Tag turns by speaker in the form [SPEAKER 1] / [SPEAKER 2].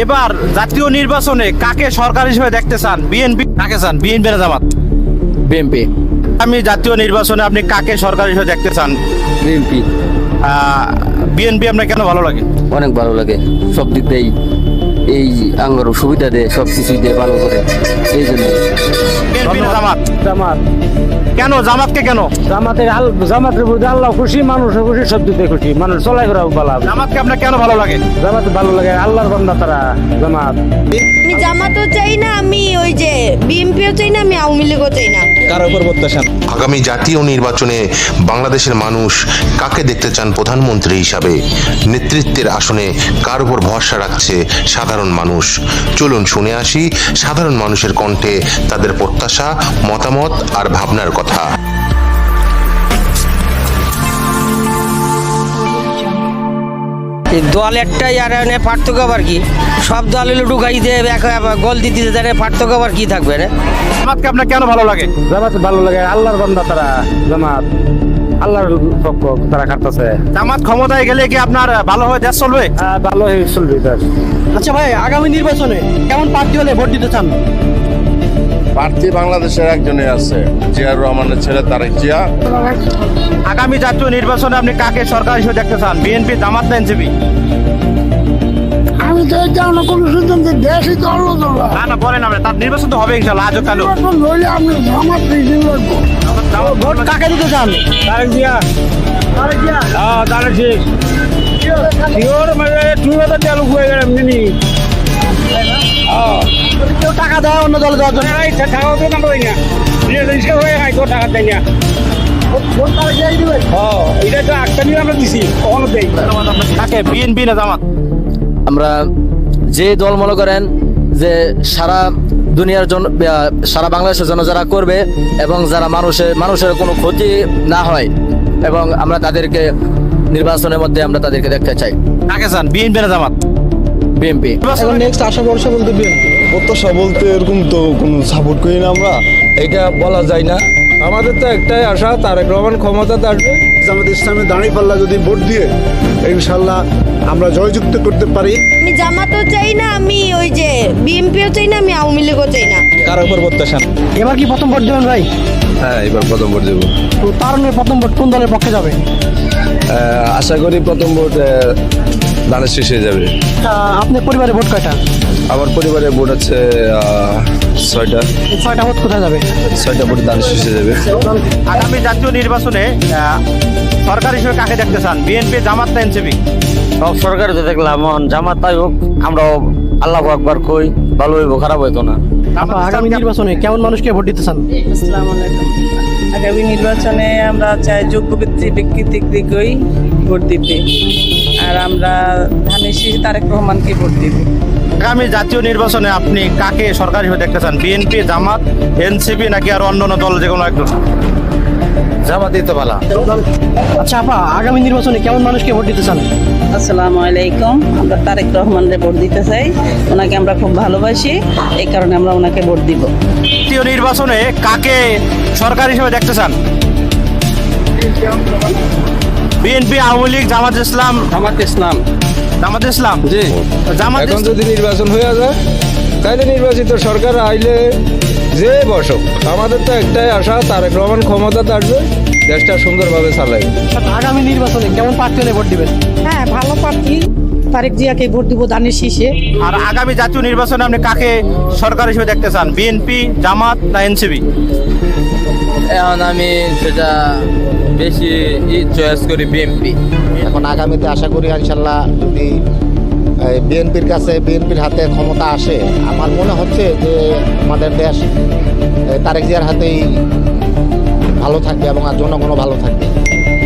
[SPEAKER 1] এবার জাতীয় নির্বাচনে কাকে সরকার হিসেবে দেখতে চান? বিএনপি কাকে চান? বিএনপি না জামাত?
[SPEAKER 2] বিএনপি।
[SPEAKER 1] আমি জাতীয় নির্বাচনে আপনি কাকে সরকার হিসেবে দেখতে চান?
[SPEAKER 2] বিএনপি।
[SPEAKER 1] বিএনপি আপনার কেন ভালো লাগে?
[SPEAKER 2] অনেক ভালো লাগে। সব দিক দিয়েই এই আঙ্গর সুবিধা দেয় সব কিছুই দিয়ে ভালো করে। এই জন্য
[SPEAKER 1] বিএনপি না জামাত।
[SPEAKER 3] জামাত।
[SPEAKER 1] কেন? জামাতকে কেন?
[SPEAKER 3] জামাতের আল জামাতের প্রতি আল্লাহ খুশি মানুষের খুশি সব দিতে খুশি। মানুষ চলাই করা ভালো
[SPEAKER 1] জামাতকে আপনার কেন ভালো লাগে?
[SPEAKER 3] জামাত ভালো লাগে আল্লাহর বান্দা তারা জামাত।
[SPEAKER 4] আমি জামাতও চাই না আমি ওই বিএনপিও চাই না আমি আওয়ামী লীগও চাই না।
[SPEAKER 1] কার উপর প্রত্যাশা?
[SPEAKER 5] আগামী জাতীয় নির্বাচনে বাংলাদেশের মানুষ কাকে দেখতে চান প্রধানমন্ত্রী হিসাবে? নেতৃত্বের আসনে কার উপর ভরসা রাখছে সাধারণ মানুষ? চলুন শুনে আসি সাধারণ মানুষের কণ্ঠে তাদের প্রত্যাশা মতামত আর ভাবনার কথা।
[SPEAKER 6] দল একটাই আর এনে পার্থক্য আবার কি? সব দল হলো ঢুকাই দিয়ে গোল দিতে দেয় পার্থক্য আবার কি থাকবে রে?
[SPEAKER 1] জামাতকে আপনার কেন ভালো লাগে?
[SPEAKER 3] জামাত ভালো লাগে আল্লাহর বান্দা তারা জামাত। আল্লাহর পক্ষ তারা কাটতেছে
[SPEAKER 1] জামাত ক্ষমতায় গেলে কি আপনার ভালো হয়ে দেশ চলবে?
[SPEAKER 3] ভালো হয়ে চলবে
[SPEAKER 1] আচ্ছা ভাই আগামী নির্বাচনে কেমন প্রার্থী হলে ভোট দিতে চান?
[SPEAKER 7] প্রার্থী বাংলাদেশের একজনই আছে জিয়ার রহমানের ছেলে তারেক জিয়া।
[SPEAKER 1] আগামী জাতীয় নির্বাচনে আপনি কাকে সরকার হিসেবে দেখতে চান? বিএনপি জামাত না এনসিপি?
[SPEAKER 8] আমি তো এটা কোনো সিদ্ধান্ত দেশই তো
[SPEAKER 1] না না বলেন আমরা তার নির্বাচন তো হবে ইনশাল্লাহ আজও কালো
[SPEAKER 8] এখন হইলে আমি আমার পিছিয়ে লাগবো
[SPEAKER 1] ভোট কাকে দিতে চান?
[SPEAKER 3] তারেক জিয়া। তারেক জিয়া। হ্যাঁ তারেক জিয়া। মানে তুই তো চালু হয়ে গেলাম নিনি।
[SPEAKER 1] কেউ টাকা দেয় অন্য দলে দেওয়ার জন্য।
[SPEAKER 3] টাকা তো না। না রিস্কা হয়ে খাই তো টাকা দেয় না। হ্যাঁ এটা তো একটা নিয়ে আমরা দিছি কখনো দেই
[SPEAKER 1] কাকে? বিএনপি না জামাত?
[SPEAKER 2] আমরা যে দল মনে করেন যে সারা দুনিয়ার জন্য সারা বাংলাদেশের জন্য যারা করবে এবং যারা মানুষের মানুষের কোনো ক্ষতি না হয় এবং আমরা তাদেরকে নির্বাচনের মধ্যে আমরা তাদেরকে দেখতে চাই।
[SPEAKER 1] কাকে চান? বিএনপি না জামাত?
[SPEAKER 2] বিএনপি
[SPEAKER 9] নেক্সট আশা ভরসা বলতে বিএনপি প্রত্যাশা বলতে এরকম তো কোনো সাপোর্ট করি না আমরা। এটা বলা যায় না। আমাদের তো একটাই আশা তারেক রহমান ক্ষমতাতে আসবে।
[SPEAKER 8] আমাদের ইসলামে দাঁড়িয়ে পাল্লা যদি ভোট দিয়ে ইনশাল্লাহ আমরা জয়যুক্ত করতে পারি।
[SPEAKER 4] আমি জামাতও চাই না আমি ওই যে বিএনপিও চাই না আমি আওয়ামী লীগও চাই না।
[SPEAKER 1] কার উপর প্রত্যাশা?
[SPEAKER 3] এবার কি প্রথম ভোট দেবেন ভাই?
[SPEAKER 9] হ্যাঁ এবার প্রথম ভোট দেবো।
[SPEAKER 3] তো তার মানে প্রথম ভোট কোন দলের পক্ষে যাবে?
[SPEAKER 9] আশা করি প্রথম ভোট ধানের শেষ হয়ে যাবে।
[SPEAKER 3] আপনার পরিবারে ভোট কয়টা?
[SPEAKER 9] আমার পরিবারে ভোট আছে ছয়টা।
[SPEAKER 3] ছয়টা ভোট কোথায় যাবে?
[SPEAKER 9] ছয়টা ভোট ধানের শেষ হয়ে যাবে।
[SPEAKER 1] আগামী জাতীয় নির্বাচনে সরকার হিসেবে কাকে দেখতে চান? বিএনপি জামাত না এনসিপি?
[SPEAKER 6] সব সরকারে তো দেখলাম জামাত তাই হোক আমরা আল্লাহ আকবার কই ভালো হইব খারাপ হইতো না।
[SPEAKER 3] আগামী নির্বাচনে কেমন মানুষকে ভোট দিতে চান?
[SPEAKER 10] আসসালামু আলাইকুম। আগামী নির্বাচনে আমরা চাই যোগ্য ব্যক্তি ব্যক্তিত্বই ভোট দিতে। আর আমরা ধানের শীষ তারেক রহমানকে ভোট দিব।
[SPEAKER 1] আগামী জাতীয় নির্বাচনে আপনি কাকে সরকার হিসেবে দেখতে চান? বিএনপি জামাত এনসিপি নাকি আর অন্য অন্য দল যে কোনো একজন?
[SPEAKER 2] জামাতই তো ভালো
[SPEAKER 3] আচ্ছা আপা আগামী নির্বাচনে কেমন মানুষকে ভোট দিতে চান?
[SPEAKER 10] আসসালামু আলাইকুম। আমরা তারেক রহমানকে ভোট দিতে চাই। ওনাকে আমরা খুব ভালোবাসি। এই কারণে আমরা ওনাকে ভোট দিব।
[SPEAKER 1] জাতীয় নির্বাচনে কাকে সরকার হিসেবে দেখতে চান? বিএনপি আওয়ামী লীগ জামাত ইসলাম।
[SPEAKER 2] জামাত ইসলাম।
[SPEAKER 1] জামাত ইসলাম?
[SPEAKER 9] জি।
[SPEAKER 1] জামাত
[SPEAKER 9] এখন যদি নির্বাচন হয়ে যায় তাহলে নির্বাচিত সরকার আইলে যে বসক আমাদের তো একটাই আশা তারেক রহমান ক্ষমতা আসবে দেশটা সুন্দরভাবে চালাই
[SPEAKER 3] আগামী নির্বাচনে কেমন প্রার্থী ভোট দিবেন?
[SPEAKER 10] হ্যাঁ ভালো প্রার্থী। তারেক জিয়াকে ভোট দিব ধানের শীষে।
[SPEAKER 1] আর আগামী জাতীয় নির্বাচনে আপনি কাকে সরকার হিসেবে দেখতে চান? বিএনপি জামাত না এনসিপি
[SPEAKER 2] এখন আমি সেটা বেশি চয়েস করি বিএনপি
[SPEAKER 11] এখন আগামীতে আশা করি ইনশাল্লাহ যদি বিএনপির কাছে বিএনপির হাতে ক্ষমতা আসে আমার মনে হচ্ছে যে আমাদের দেশ তারেক জিয়ার হাতেই ভালো থাকবে এবং আর জনগণও ভালো থাকবে।